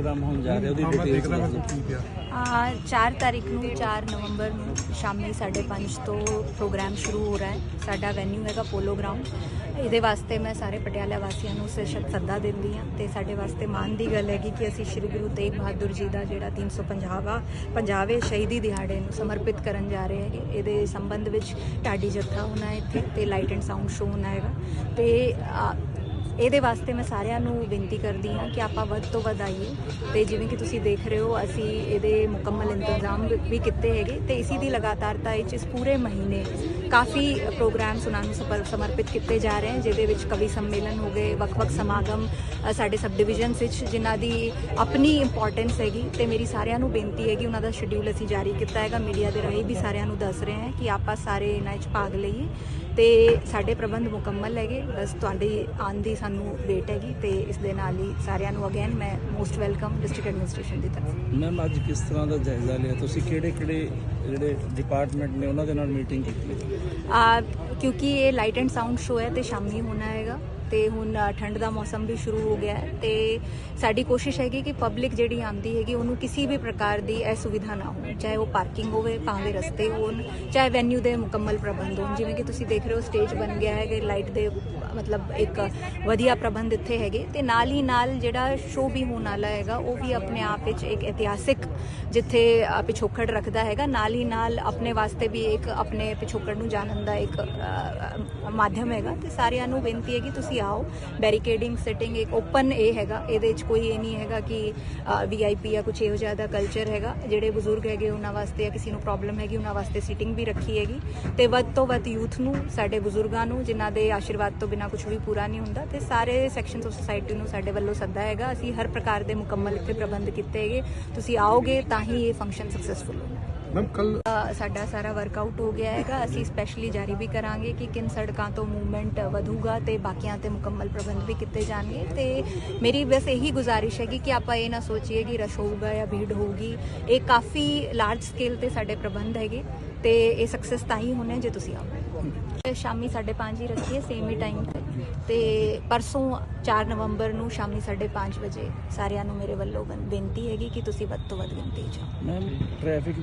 Programme ਹੋਣ ਜਾ ਰਿਹਾ ਉਹਦੀ ਠੀਕ ਆ। ਆ 4 ਤਾਰੀਖ ਨੂੰ 4 ਨਵੰਬਰ ਨੂੰ ਸ਼ਾਮੀ 5:30 ਤੋਂ ਪ੍ਰੋਗਰਾਮ ਸ਼ੁਰੂ ਹੋ ਰਿਹਾ ਹੈ। ਸਾਡਾ ਵੈਨਿਊ ਹੈਗਾ ਪੋਲੋ ਗਰਾਊਂਡ ਇਹਦੇ ਵਾਸਤੇ ਮੈਂ ਸਾਰੇ ਪਟਿਆਲਾ ਵਾਸੀਆਂ ਨੂੰ ਸਸ਼ਕਤ ਸੱਦਾ ਦਿੰਦੀ ਹਾਂ ਤੇ ਸਾਡੇ ਵਾਸਤੇ ਮਾਣ ਦੀ ਗੱਲ ਹੈਗੀ ਕਿ ਅਸੀਂ ਸ਼੍ਰੀ ਗੁਰੂ ਤੇਗ ਬਹਾਦਰ ਜੀ ਦਾ ਜਿਹੜਾ 350ਵਾਂ ਪੰਜਾਬੇ ਸ਼ਹੀਦੀ ਦਿਹਾੜੇ ਨੂੰ ਸਮਰਪਿਤ ਕਰਨ ਜਾ ਰਹੇ ਹੈਗੇ। ਇਹਦੇ ਸੰਬੰਧ ਵਿੱਚ ਢਾਡੀ ਜੱਥਾ ਹੋਣਾ ਹੈ ਇੱਥੇ ਤੇ ਲਾਈਟ ਐਂਡ ਸਾਊਂਡ ਸ਼ੋਅ ਹੋਣਾ ਹੈਗਾ। ਤੇ ਆ, ਇਹਦੇ ਵਾਸਤੇ ਮੈਂ ਸਾਰਿਆਂ ਨੂੰ ਬੇਨਤੀ ਕਰਦੀ ਹਾਂ ਕਿ ਆਪਾਂ ਵੱਧ ਤੋਂ ਵੱਧ ਆਈਏ। ਤੇ ਜਿਵੇਂ ਕਿ ਤੁਸੀਂ ਦੇਖ ਰਹੇ ਹੋ, ਅਸੀਂ ਇਹਦੇ ਮੁਕੰਮਲ ਇੰਤਜ਼ਾਮ ਵੀ- ਕੀਤੇ ਹੈਗੇ। ਤੇ ਇਸੇ ਦੀ ਲਗਾਤਾਰਤਾ ਵਿੱਚ ਇਸ ਪੂਰੇ ਮਹੀਨੇ ਕਾਫੀ ਪ੍ਰੋਗਰਾਮਸ ਉਹਨਾਂ ਨੂੰ ਸਪਰ- ਸਮਰਪਿਤ ਕੀਤੇ ਜਾ ਰਹੇ ਹਨ, ਜਿਹਦੇ ਵਿੱਚ ਕਵੀ ਸੰਮੇਲਨ ਹੋ ਗਏ, ਵੱਖ-ਵੱਖ ਸਮਾਗਮ ਸਾਡੇ ਸਬ ਡਿਵੀਜ਼ਨਸ ਵਿੱਚ ਜਿਨ੍ਹਾਂ ਦੀ ਆਪਣੀ ਇੰਪੋਰਟੈਂਸ ਹੈਗੀ। ਤੇ ਮੇਰੀ ਸਾਰਿਆਂ ਨੂੰ ਬੇਨਤੀ ਹੈਗੀ ਉਹਨਾਂ ਦਾ ਸ਼ਡਿਊਲ ਅਸੀਂ ਜਾਰੀ ਕੀਤਾ ਹੈਗਾ। ਮੀਡੀਆ ਦੇ ਰਾਹੀਂ ਵੀ ਸਾਰਿਆਂ ਨੂੰ ਦੱਸ ਰਹੇ ਹਾਂ ਕਿ ਆਪਾਂ ਸਾਰੇ ਇਹਨਾਂ ਵਿੱਚ ਭਾਗ ਲਈਏ। ਤੇ ਸਾਡੇ ਪ੍ਰਬੰਧ ਮੁਕੰਮਲ ਹੈਗੇ। ਬਸ ਤੁਹਾਡੀ ਆਉਣ ਦੀ ਸਾਨੂੰ ਵੇਟ ਹੈਗੀ ਤੇ ਇਸ ਦੇ ਨਾਲ ਹੀ ਸਾਰਿਆਂ ਨੂੰ ਅਗੇਨ ਮੈਂ ਮੋਸਟ ਵੈਲਕਮ ਡਿਸਟ੍ਰਿਕਟ ਐਡਮਿਨਿਸਟ੍ਰੇਸ਼ਨ ਦੀ ਤਰਫ ਮੈਮ ਅੱਜ ਕਿਸ ਤਰ੍ਹਾਂ ਦਾ ਜਾਇਜ਼ਾ ਲਿਆ? ਤੁਸੀਂ ਕਿਹੜੇ ਕਿਹੜੇ ਜਿਹੜੇ ਡਿਪਾਰਟਮੈਂਟ ਨੇ ਉਹਨਾਂ ਦੇ ਨਾਲ ਮੀਟਿੰਗ ਕੀਤੀ? ਆ ਕਿਉਂਕਿ ਇਹ ਲਾਈਟ ਐਂਡ ਸਾਊਂਡ ਸ਼ੋ ਹੈ ਤੇ ਸ਼ਾਮੀ ਹੋਣਾ ਹੈਗਾ। ਤੇ ਹੁਣ ਠੰਡ ਦਾ ਮੌਸਮ ਵੀ ਸ਼ੁਰੂ ਹੋ ਗਿਆ ਹੈ ਤੇ ਸਾਡੀ ਕੋਸ਼ਿਸ਼ ਹੈਗੀ ਕਿ ਪਬਲਿਕ ਜਿਹੜੀ ਆਂਦੀ ਹੈਗੀ, ਉਹਨੂੰ ਕਿਸੇ ਵੀ ਪ੍ਰਕਾਰ ਦੀ ਅਸੁਵਿਧਾ ਨਾ ਹੋਵੇ, ਚਾਹੇ ਉਹ ਪਾਰਕਿੰਗ ਹੋਵੇ, ਭਾਵੇਂ ਰਸਤੇ ਹੋਣ, ਚਾਹੇ ਵੈਨਿਊ ਦੇ ਮੁਕੰਮਲ ਪ੍ਰਬੰਧ ਹੋਣ। ਜਿਵੇਂ ਕਿ ਤੁਸੀਂ ਦੇਖ ਰਹੇ ਹੋ, ਸਟੇਜ ਬਣ ਗਿਆ ਹੈ ਕਿ ਲਾਈਟ ਦੇ, ਮਤਲਬ ਇੱਕ ਵਧੀਆ ਪ੍ਰਬੰਧ ਇੱਥੇ ਹੈਗੇ ਤੇ ਨਾਲ ਹੀ ਨਾਲ ਜਿਹੜਾ ਸ਼ੋਅ ਵੀ ਹੋਣ ਵਾਲਾ ਹੈਗਾ, ਉਹ ਵੀ ਆਪਣੇ ਆਪ ਵਿੱਚ ਇੱਕ ਇਤਿਹਾਸਿਕ ਜਿੱਥੇ ਪਿਛੋਕੜ ਰੱਖਦਾ ਹੈਗਾ, ਨਾਲ ਹੀ ਨਾਲ ਆਪਣੇ ਵਾਸਤੇ ਵੀ ਇੱਕ ਆਪਣੇ ਪਿਛੋਕੜ ਨੂੰ ਜਾਣਨ ਦਾ ਇੱਕ ਮਾਧਿਅਮ ਹੈਗਾ ਤੇ ਸਾਰਿਆਂ ਨੂੰ ਬੇਨਤੀ ਹੈ ਕਿ ਤੁਸੀਂ ਆਓ। ਬੈਰੀਕੇਡਿੰਗ ਸੈਟਿੰਗ ਇੱਕ ਓਪਨ ਇਹ ਹੈਗਾ। ਇਹਦੇ ਵਿੱਚ ਕੋਈ ਇਹ ਨਹੀਂ ਹੈਗਾ ਕਿ ਵੀਆਈਪੀ ਜਾਂ ਕੁਝ ਇਹੋ ਜਿਹਾ ਦਾ ਕਲਚਰ ਹੈਗਾ। ਜਿਹੜੇ ਬਜ਼ੁਰਗ ਹੈਗੇ ਉਹਨਾਂ ਵਾਸਤੇ ਜਾਂ ਕਿਸੇ ਨੂੰ ਪ੍ਰੋਬਲਮ ਹੈਗੀ, ਉਹਨਾਂ ਵਾਸਤੇ ਸਿਟਿੰਗ ਵੀ ਰੱਖੀ ਹੈਗੀ। ਤੇ ਵੱਧ ਤੋਂ ਵੱਧ ਯੂਥ ਨੂੰ, ਸਾਡੇ ਬਜ਼ੁਰਗਾਂ ਨੂੰ, ਜਿਨ੍ਹਾਂ ਦੇ ਆਸ਼ੀਰਵਾਦ ਤੋਂ ਬਿਨਾ ਕੁਝ ਵੀ ਪੂਰਾ ਨਹੀਂ ਹੁੰਦਾ, ਤੇ ਸਾਰੇ ਸੈਕਸ਼ਨਸ ਆਫ ਸੋਸਾਇਟੀ ਨੂੰ ਸਾਡੇ ਵੱਲੋਂ ਸੱਦਾ ਹੈਗਾ। ਅਸੀਂ ਹਰ ਪ੍ਰਕਾਰ ਦੇ ਮੁਕੰਮਲ ਇੱਥੇ ਪ੍ਰਬੰਧ ਕੀਤੇ ਹੈਗੇ। ਤੁਸੀਂ ਆਓਗੇ ਤਾਂ ਹੀ ਇਹ ਫੰਕਸ਼ਨ ਸਕਸੈਸਫੁਲ ਹੋਣਾ ਮੈਮ ਕੱਲ ਸਾਡਾ ਸਾਰਾ ਵਰਕਆਊਟ ਹੋ ਗਿਆ ਹੈਗਾ। ਅਸੀਂ ਸਪੈਸ਼ਲੀ ਜਾਰੀ ਵੀ ਕਰਾਂਗੇ ਕਿ ਕਿਨ ਸੜਕਾਂ ਤੋਂ ਮੂਵਮੈਂਟ ਵਧੂਗਾ ਤੇ ਬਾਕੀਆਂ ਤੇ ਮੁਕੰਮਲ ਪ੍ਰਬੰਧ ਵੀ ਕੀਤੇ ਜਾਣਗੇ। ਤੇ ਮੇਰੀ ਬਸ ਇਹੀ ਗੁਜ਼ਾਰਿਸ਼ ਹੈਗੀ ਕਿ ਆਪਾਂ ਇਹ ਨਾ ਸੋਚੀਏ ਕਿ ਰਸ਼ ਹੋਊਗਾ ਜਾਂ ਭੀੜ ਹੋਊਗੀ। ਇਹ ਕਾਫੀ ਲਾਰਜ ਸਕੇਲ ਤੇ ਸਾਡੇ ਪ੍ਰਬੰਧ ਹੈਗੇ। ਤੇ ਇਹ ਸਕਸੈਸ ਤਾਂ ਹੀ ਹੋਣੇ ਜੇ ਤੁਸੀਂ ਆਓ। ਤੇ ਸ਼ਾਮੀ 5:30 ਹੀ ਰੱਖੀਏ ਸੇਮ ਹੀ ਟਾਈਮ ਤੇ। ਤੇ ਪਰਸੋਂ 4 ਨਵੰਬਰ ਨੂੰ ਸ਼ਾਮੀ 5:30 ਵਜੇ ਸਾਰਿਆਂ ਨੂੰ ਮੇਰੇ ਵੱਲੋਂ ਬੇਨਤੀ ਹੈਗੀ ਕਿ ਤੁਸੀਂ ਵੱਧ ਤੋਂ ਵੱਧ ਗਿਣਤੀ 'ਚ ਮੈਮ ਟ੍ਰੈਫਿਕ